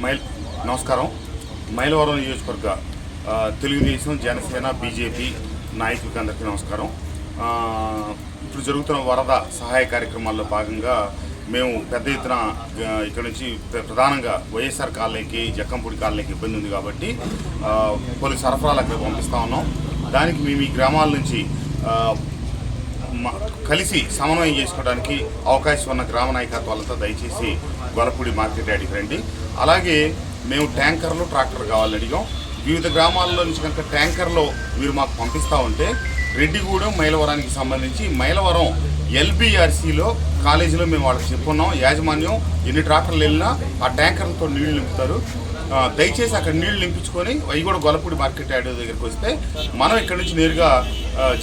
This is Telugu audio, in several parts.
మైల్ నమస్కారం. మైలవరం నియోజకవర్గ తెలుగుదేశం జనసేన బీజేపీ నాయకులకి అందరికీ నమస్కారం. ఇప్పుడు జరుగుతున్న వరద సహాయ కార్యక్రమాల్లో భాగంగా మేము పెద్ద ఎత్తున ఇక్కడ నుంచి ప్ర- ప్రధానంగా వైఎస్ఆర్ కాలనీకి జక్కంపూడి కాలనీకి ఇబ్బంది ఉంది కాబట్టి పలు సరఫరాలు అక్కడ పంపిస్తా ఉన్నాం. దానికి మేము ఈ గ్రామాల నుంచి కలిసి సమన్వయం చేసుకోవడానికి అవకాశం ఉన్న గ్రామ నాయకత్వాలంతా దయచేసి గొలపూడి మార్కెట్ యార్డ్కి రండి. అలాగే మేము ట్యాంకర్లు ట్రాక్టర్ కావాలని అడిగాం. వివిధ గ్రామాల్లో నుంచి కనుక ట్యాంకర్లో మీరు మాకు పంపిస్తూ ఉంటే రెడ్డిగూడెం మైలవరానికి సంబంధించి మైలవరం ఎల్బీఆర్సీలో కాలేజీలో మేము వాళ్ళకి చెప్పున్నాం యాజమాన్యం ఎన్ని ట్రాక్టర్లు వెళ్ళినా ఆ ట్యాంకర్లతో నీళ్ళు నింపుతారు. దయచేసి అక్కడ నీళ్ళు నింపించుకొని అవి కూడా గొలపూడి మార్కెట్ యార్డ్ దగ్గరికి వస్తే మనం ఇక్కడ నుంచి నేరుగా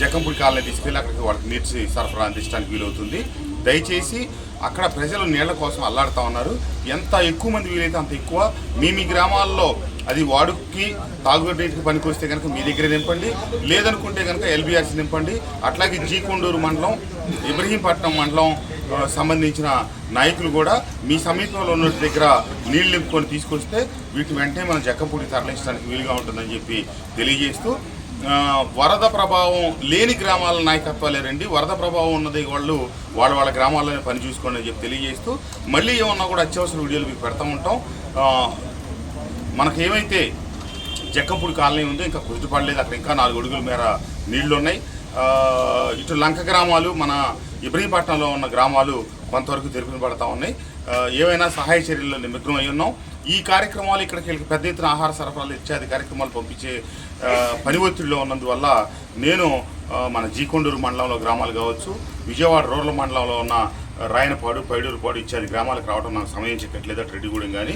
జకంపూడి కాలనీ తీసుకెళ్ళి అక్కడికి వాళ్ళకి నీటి సరఫరా అందించడానికి వీలవుతుంది. దయచేసి అక్కడ ప్రజలు నీళ్ళ కోసం అల్లాడుతూ ఉన్నారు. ఎంత ఎక్కువ మంది వీలైతే అంత ఎక్కువ. మీ మీ గ్రామాల్లో అది వాడుకి తాగునీటికి పనికి వస్తే కనుక మీ దగ్గర నింపండి. లేదనుకుంటే కనుక ఎల్బీఆర్సీ నింపండి. అట్లాగే జీకొండూరు మండలం ఇబ్రహీంపట్నం మండలం సంబంధించిన నాయకులు కూడా మీ సమీపంలో ఉన్న దగ్గర నీళ్ళు నింపుకొని తీసుకొస్తే వీటి వెంటనే మనం జక్కపూడి తరలించడానికి వీలుగా ఉంటుందని చెప్పి తెలియజేస్తూ వరద ప్రభావం లేని గ్రామాల నాయకత్వాలే రండి. వరద ప్రభావం ఉన్నది వాళ్ళు వాళ్ళ వాళ్ళ గ్రామాల్లోనే పని చూసుకోండి అని చెప్పి తెలియజేస్తూ మళ్ళీ ఏమన్నా కూడా అత్యవసర వీడియోలు మీకు పెడతా ఉంటాం. ఆ, మనకు ఏమైతే జక్కంపూడి కాలనీ ఉంది ఇంకా కుదుటపడలేదు అక్కడ ఇంకా నాలుగు అడుగుల మేర నీళ్ళు ఉన్నాయి ఇటు లంక గ్రామాలు మన ఇబ్రహీపట్నంలో ఉన్న గ్రామాలు కొంతవరకు తెరుపుని పడతా ఉన్నాయి. ఏవైనా సహాయ చర్యల్లో నిమగ్నం అయి ఉన్నాం. ఈ కార్యక్రమాలు ఇక్కడికి పెద్ద ఎత్తున ఆహార సరఫరాలు ఇత్యాది కార్యక్రమాలు పంపించే పని ఒత్తిడిలో ఉన్నందువల్ల నేను మన జీకొండూరు మండలంలో గ్రామాలు కావచ్చు విజయవాడ రూరల్ మండలంలో ఉన్న రాయనపాడు పైడూరుపాడు ఇత్యాది గ్రామాలకు రావడం నాకు సమయం చెక్కట్లేదు అటు రెడ్డిగూడెం కానీ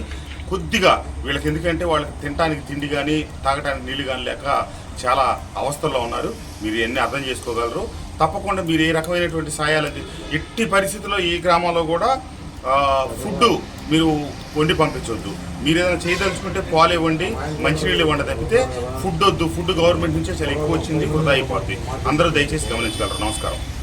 కొద్దిగా వీళ్ళకి ఎందుకంటే వాళ్ళకి తినడానికి తిండి కానీ తాగడానికి నీళ్ళు కానీ లేక చాలా అవస్థల్లో ఉన్నారు. మీరు ఎన్ని అర్థం చేసుకోగలరు. తప్పకుండా మీరు ఏ రకమైనటువంటి సాయాలు ఎట్టి పరిస్థితుల్లో ఈ గ్రామంలో కూడా ఫుడ్డు ఫుడ్ మీరు వండి పంపించవద్దు మీరు ఏదైనా చేయదలుచుకుంటే పాలు ఇవ్వండి మంచినీళ్ళు ఇవ్వండి తప్పితే ఫుడ్ వద్దు. ఫుడ్ గవర్నమెంట్ నుంచే చాలా ఎక్కువ వచ్చింది వృధా అయిపోద్ది. అందరూ దయచేసి గమనించగలరు. నమస్కారం.